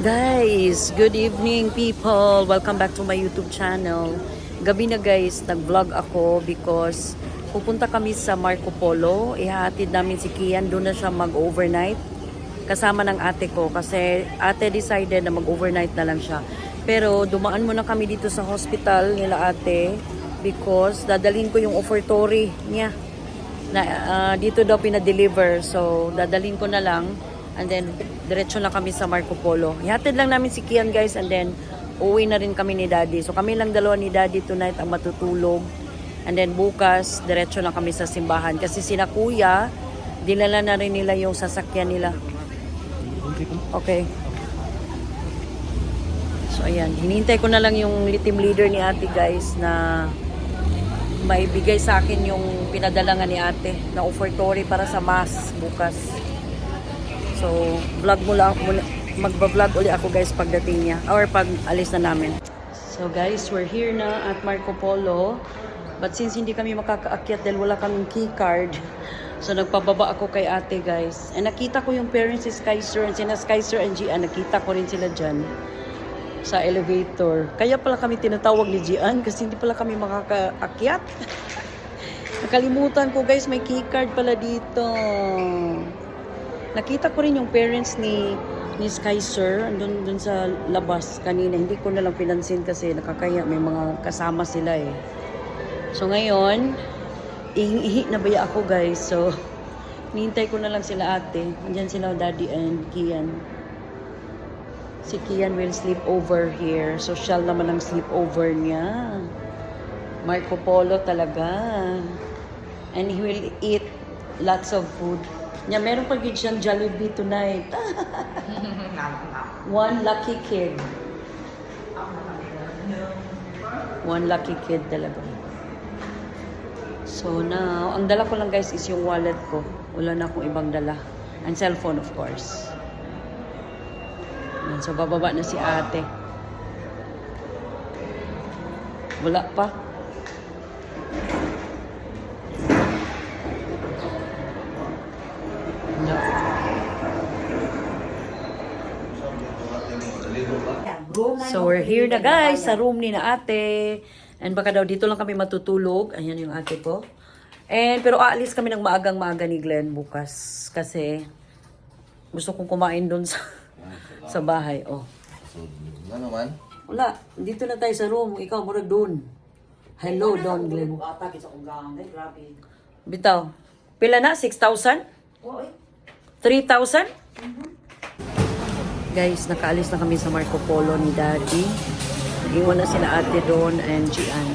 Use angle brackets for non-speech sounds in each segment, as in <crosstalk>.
Guys, good evening people. Welcome back to my YouTube channel. Gabi na guys, nag-vlog ako because pupunta kami sa Marco Polo. Ihahatid namin si Kian, doon na siya mag-overnight. Kasama ng ate ko kasi ate decided na mag-overnight na lang siya. Pero dumaan muna kami dito sa hospital nila ate because dadalhin ko yung offertory niya na ah, dito daw pinadeliver. So, dadalhin ko na lang. And then, diretso na kami sa Marco Polo. Ihatid lang namin si Kian, guys. And then, uwi na rin kami ni Daddy. So, kami lang dalawa ni Daddy tonight ang matutulog. And then, bukas, diretso na kami sa simbahan. Kasi sina Kuya, dinala na rin nila yung sasakyan nila. Okay. So, ayan. Hinintay ko na lang yung team leader ni ate, guys, na maibigay sa akin yung pinadala nga ni ate na offertory para sa mass bukas. So, vlog mula ako muna, magba-vlog uli ako guys pagdating niya or pag alis na namin. So guys, we're here na at Marco Polo. But since hindi kami makakaakyat dahil wala kaming key card, <laughs> so nagpababa ako kay ate guys. And nakita ko yung parents ni Skyser and sina Skyser and Gian, nakita ko rin sila dyan sa elevator. Kaya pala kami tinatawag ni Gian kasi hindi pala kami makakaakyat. <laughs> Nakalimutan ko guys, may keycard pala dito. Nakita ko rin yung parents ni ni Sky Sir andun dun sa labas kanina. Hindi ko na lang pinansin kasi nakakaya may mga kasama sila eh. So ngayon, ihi na baya ako guys. So, <laughs> nihintay ko na lang sila ate. Andyan sila daddy and Kian. Si Kian will sleep over here. Social naman ang sleep over niya. Marco Polo talaga. And he will eat lots of food. Nya, meron pa gid siyang Jollibee tonight. <laughs> One lucky kid. One lucky kid talaga. So now, ang dala ko lang guys is yung wallet ko. Wala na akong ibang dala. And cellphone of course. Yan, so bababa na si ate. Wala pa. So we're here na guys sa room ni na ate. And baka daw dito lang kami matutulog. Ayan yung ate ko. And pero aalis kami ng maagang maaga ni Glenn bukas kasi gusto kong kumain doon sa sa bahay. Oh. So, ano man? Wala, dito na tayo sa room. Ikaw murag doon. Hello, Don Glenn. Bitaw. Pila na? 6,000? 3,000? Guys, nakaalis na kami sa Marco Polo ni Daddy. Iwan na sila ate doon and Gian.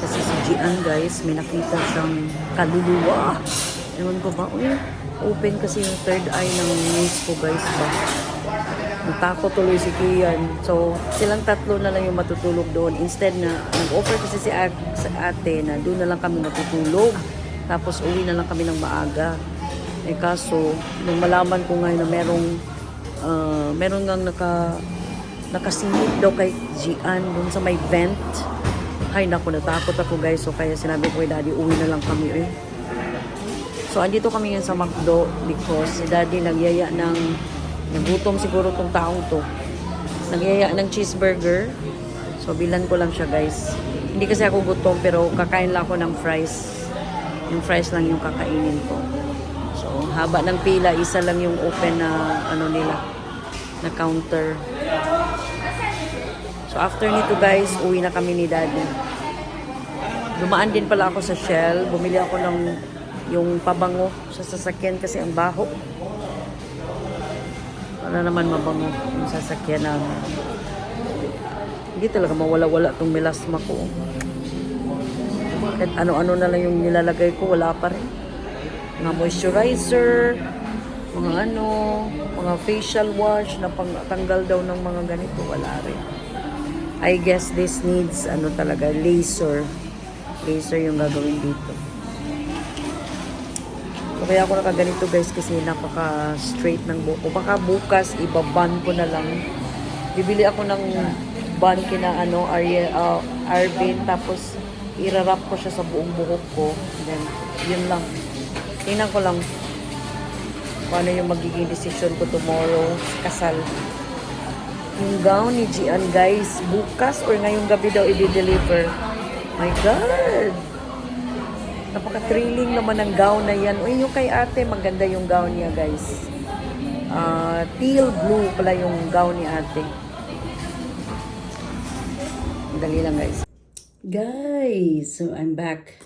Kasi si Gian, guys, may nakita siyang kaluluwa. Ewan ko ba? Uy, open kasi yung third eye ng niece ko, guys. Ba? Natakot tuloy si Kian. So, silang tatlo na lang yung matutulog doon. Instead na, nag-offer kasi si ate na doon na lang kami matutulog. Tapos uwi na lang kami ng maaga. Eh kaso, nung malaman ko ngayon na merong, uh, meron ngang naka, nakasingit daw kay Gian doon sa may vent. Ay, naku, natakot ako guys. So, kaya sinabi ko kay daddy, uwi na lang kami eh. So, andito kami ngayon sa McDo because si daddy nagyaya ng Nagutom siguro tong taong to. Nagyaya ng cheeseburger. So, bilan ko lang siya, guys. Hindi kasi ako gutom, pero kakain lang ako ng fries. Yung fries lang yung kakainin ko. So, haba ng pila, isa lang yung open na, ano nila, na counter. So, after nito, guys, uwi na kami ni Daddy. Dumaan din pala ako sa Shell. Bumili ako ng yung pabango sa sasakyan kasi ang baho. Para naman mabango yung sasakyan na hindi talaga mawala-wala tong melasma ko. Kahit ano-ano na lang yung nilalagay ko, wala pa rin. Mga moisturizer, mga ano, mga facial wash na pangtanggal daw ng mga ganito, wala rin. I guess this needs ano talaga, laser. Laser yung gagawin dito. So, kaya ako nakaganito guys kasi napaka straight ng buhok ko. Baka bukas ibaban ko na lang. Bibili ako ng ban kina ano, Ariel, uh, Arvin. Tapos irarap ko siya sa buong buhok ko. Then, yun lang. Tingnan ko lang kung ano yung magiging decision ko tomorrow sa kasal. Yung gown ni Gian, guys, bukas or ngayong gabi daw i-deliver. My God! Napaka-thrilling naman ang gown na yan. Uy, yung kay ate, maganda yung gown niya, guys. Ah, teal blue pala yung gown ni ate. Dali lang, guys. Guys, so I'm back.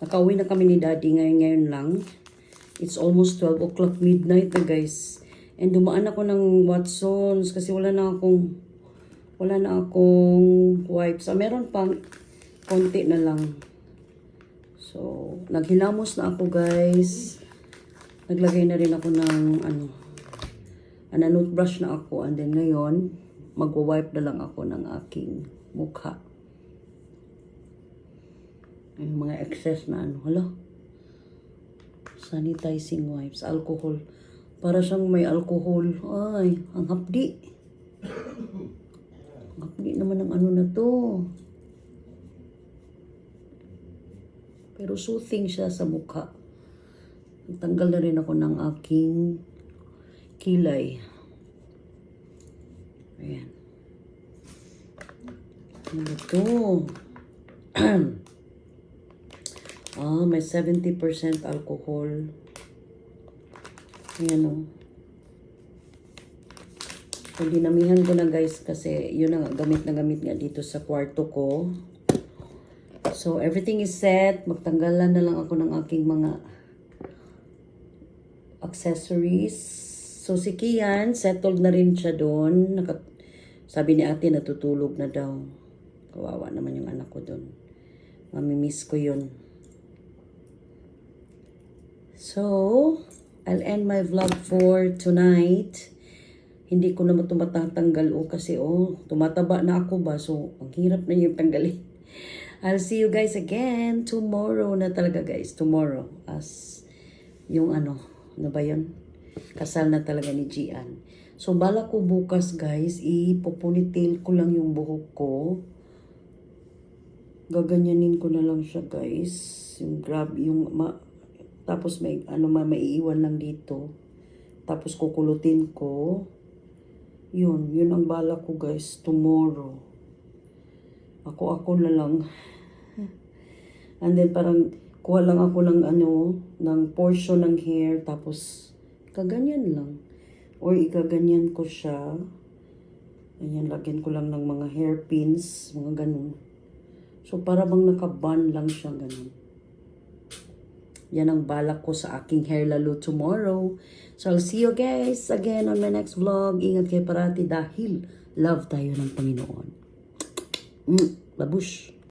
Nakauwi na kami ni Daddy ngayon ngayon lang. It's almost 12 o'clock midnight na guys. And dumaan ako ng Watsons kasi wala na akong wala na akong wipes. Ah, meron pang konti na lang. So, naghilamos na ako guys. Naglagay na rin ako ng ano, ano brush na ako. And then ngayon, magwa-wipe na lang ako ng aking mukha. Yung mga excess na ano, hala. Sanitizing wipes, alcohol. Para siyang may alcohol. Ay, ang hapdi. Ang hapdi naman ng ano na to. Pero soothing siya sa mukha. Tanggal na rin ako ng aking kilay. Ayan. Ano to? <clears throat> ah, may 70% alcohol. Ayan o. So, dinamihan ko na guys kasi yun na nga, gamit na gamit nga dito sa kwarto ko. So, everything is set. Magtanggalan na lang ako ng aking mga accessories. So, si Kian, settled na rin siya doon. Sabi ni ate, natutulog na daw. Kawawa naman yung anak ko doon. Mamimiss ko yun. So, I'll end my vlog for tonight. Hindi ko naman tumatatanggal o kasi oh, tumataba na ako ba? So, ang hirap na yung tanggalin. <laughs> I'll see you guys again tomorrow na talaga guys. Tomorrow. As yung ano, ano ba yun? Kasal na talaga ni Gian. So, bala ko bukas guys, ipoponytail ko lang yung buhok ko. Gaganyanin ko na lang siya guys. Yung grab, yung ma, tapos may ano ma maiiwan lang dito. Tapos kukulutin ko. Yun, yun ang bala ko guys tomorrow. Ako ako na lang. <laughs> And then parang kuha lang ako ng ano, ng portion ng hair tapos kaganyan lang. Or ikaganyan ko siya. Ayan, lagyan ko lang ng mga hairpins, mga ganun. So para bang nakaban lang siya ganun. Yan ang balak ko sa aking hair lalo tomorrow. So I'll see you guys again on my next vlog. Ingat kayo parati dahil love tayo ng Panginoon. Mm, babush.